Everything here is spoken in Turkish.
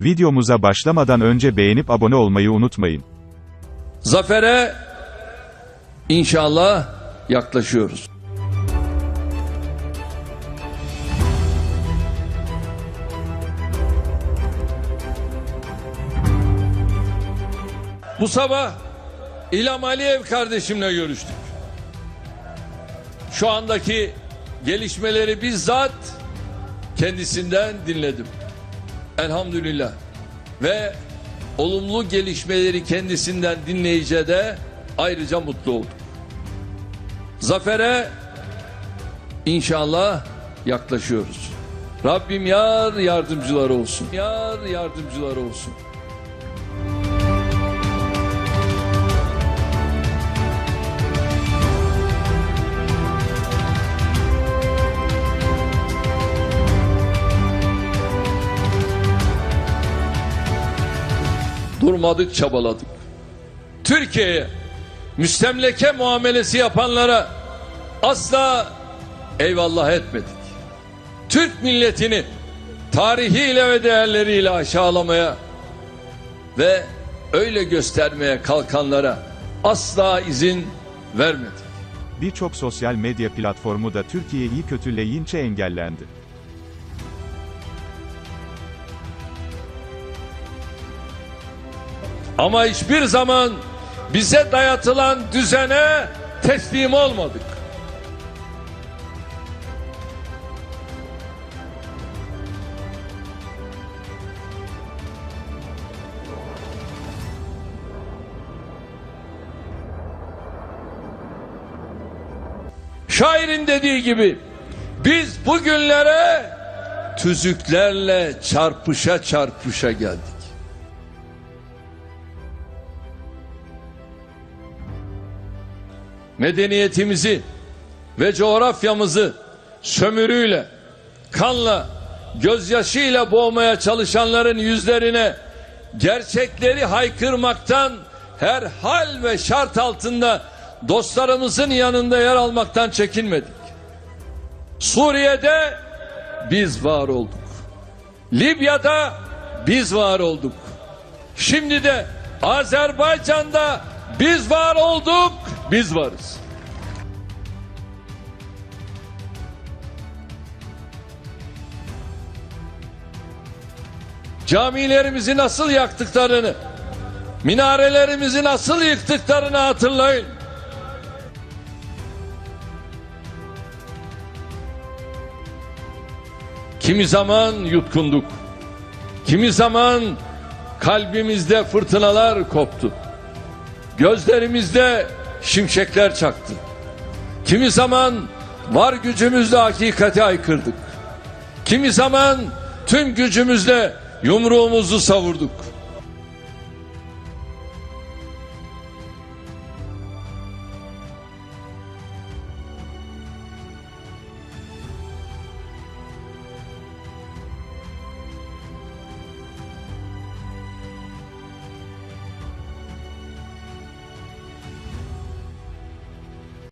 Videomuza başlamadan önce beğenip abone olmayı unutmayın. Zafere inşallah yaklaşıyoruz. Bu sabah İlham Aliyev kardeşimle görüştük. Şu andaki gelişmeleri bizzat kendisinden dinledim. Elhamdülillah. Ve olumlu gelişmeleri kendisinden dinleyince de ayrıca mutlu oldum. Zafere inşallah yaklaşıyoruz. Rabbim yar yardımcılar olsun. Yar yardımcılar olsun. Durmadık çabaladık. Türkiye'ye müstemleke muamelesi yapanlara asla eyvallah etmedik. Türk milletini tarihiyle ve değerleriyle aşağılamaya ve öyle göstermeye kalkanlara asla izin vermedik. Birçok sosyal medya platformu da Türkiye'yi kötüleyince engellendi. Ama hiçbir zaman bize dayatılan düzene teslim olmadık. Şairin dediği gibi biz bugünlere tüzüklerle çarpışa çarpışa geldik. Medeniyetimizi ve coğrafyamızı sömürüyle, kanla, gözyaşıyla boğmaya çalışanların yüzlerine gerçekleri haykırmaktan her hal ve şart altında dostlarımızın yanında yer almaktan çekinmedik. Suriye'de biz var olduk. Libya'da biz var olduk. Şimdi de Azerbaycan'da biz var olduk, biz varız. Camilerimizi nasıl yaktıklarını, minarelerimizi nasıl yıktıklarını hatırlayın. Kimi zaman yutkunduk. Kimi zaman kalbimizde fırtınalar koptu. Gözlerimizde şimşekler çaktı. Kimi zaman var gücümüzle hakikati aykırdık. Kimi zaman tüm gücümüzle yumruğumuzu savurduk.